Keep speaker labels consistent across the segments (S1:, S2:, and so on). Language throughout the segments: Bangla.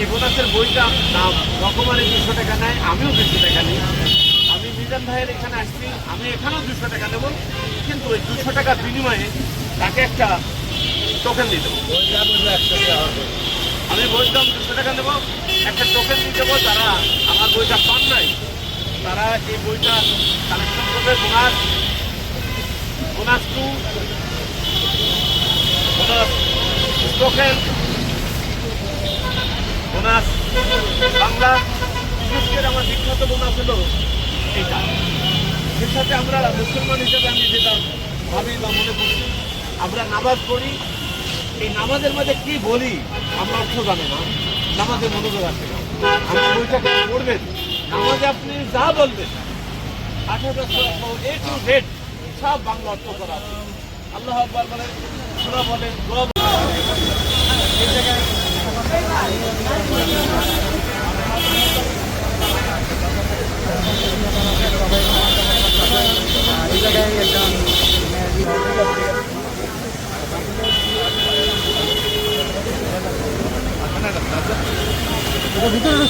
S1: এই বোনাসের বইটা দাম রকমারি দুশো টাকা নেয়, আমিও দুশো টাকা নিই। আমি মিজান ভাইয়ের এখানে আসছি, আমি এখানেও দুশো টাকা নেব, কিন্তু ওই দুশো টাকার বিনিময়ে তাকে একটা টোকেন দেবো। আমি বলতাম দুশো টাকা নেব, একটা টোকেন দিয়ে দেবো, যারা আমার বইটা পান নাই, তারা এই বইটা কালেকশন করবে, bonus bonus to bonus token bonus Bangla বিশেষ করে আমার বিখ্যাত বোনাস ছিল এইটা এর সাথে আমরা মুসলমান হিসেবে আমি যেটা ভাবি বা মনে করছি, আমরা নামাজ পড়ি। এই নামাজের মধ্যে কি বলি, আমরা অর্থ জানি না। নামাজের মনোযোগ আছে আপনি বইটাকে পড়বেন, নামাজে আপনি যা বলবেন আঠারোটা এ টু জেড সব বাংলা অর্থ করা আছে। আল্লাহ আকবার বলেন, সুরা বলেন, দোয়া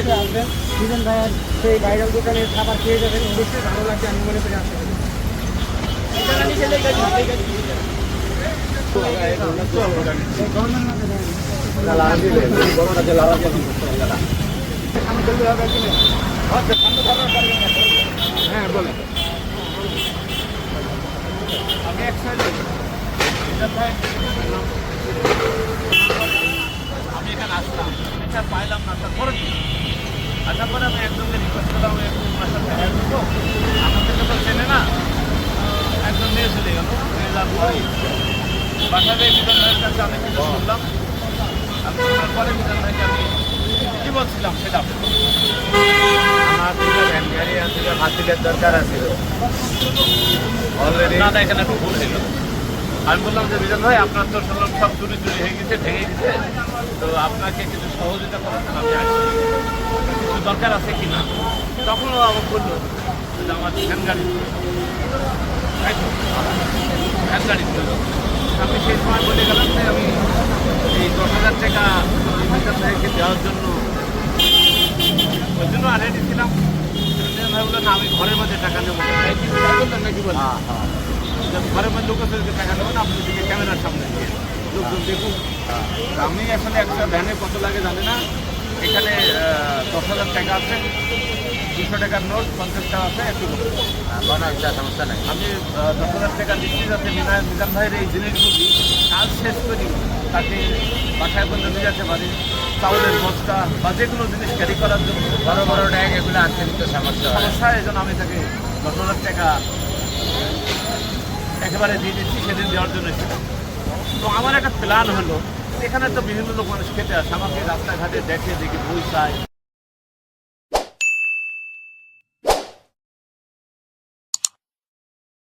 S2: ভিতরে ঢুকছে সুজন ভাইয়ের সেই ভাইরাল দোকানের খাবার খেয়ে যাবেন। অবশ্যই ভালো লাগছে আমি মনে করি আসতে
S1: হ্যাঁ আমি এক আমি এখানে আসলাম। এটা পাইলাম না তারপরে আসার পরে আমি একজনকে রিকোয়েস্ট করলাম একটু আমার সাথে করব। আমাদেরকে তো চেনে না একজন নিয়ে চলে গেল। নিয়ে যাওয়ার পরে বাসাতে মিজান ভাইয়ের কাছে অনেক কিছু শুনলাম। আমি শোনার পরে ভাইকে আমি কী বলছিলাম সেটা
S3: আমার দুটো ভ্যান গাড়ি হাতিলের দরকার আছে। অলরেডি
S1: এখানে একটু ভুল আমি বললাম যে বিজন ভাই আপনার তো শুনলাম সব চুরি চুরি হয়ে গেছে ভেঙে গেছে। তো আপনাকে কিছু সহযোগিতা করাচ্ছেন আমি আসছি। কিছু দরকার আছে কি না তখন আমার বলল যে আমার ভ্যান গাড়ি? ভ্যান গাড়ি আমি সেই সময় বলে গেলাম যে আমি এই দশ হাজার টাকা বিজন ভাইকে দেওয়ার জন্য ওই জন্য রেডি ছিলাম। বিজন ভাই বললেন না আমি ঘরের মধ্যে টাকা নেব। বললেন
S3: হ্যাঁ হ্যাঁ।
S1: ঘরের মধ্যে লোকের টাকা দেবেন আপনি ক্যামেরার সামনে দিয়ে। লোকজন দেখুন আমি আসলে একটা ভ্যানে কত লাগে জানি না। এখানে দশ হাজার টাকা আছে। দুশো টাকার নোট পঞ্চাশ টাকা আছে একটু
S3: সমস্যা নাই।
S1: আমি দশ হাজার টাকা দিচ্ছি যাতে মিজান ভাইয়ের এই জিনিসগুলি কাজ শেষ করি তাকে বাসায় পর্যন্ত নিয়ে যেতে পারি। চাউলের বস্তা বা যে কোনো জিনিস ক্যারি করার জন্য।
S3: বড় বড় ড্যাগ এগুলো আনতে নিতে সমস্যা
S1: সমস্যা এই জন্য আমি তাকে দশ হাজার টাকা একেবারে দিয়ে দিচ্ছি সেদিন দেওয়ার জন্য তো আমার একটা প্ল্যান হলো, এখানে তো বিভিন্ন লোক মানুষ খেতে আসে, আমাকে রাস্তাঘাটে দেখে দেখে বই চায়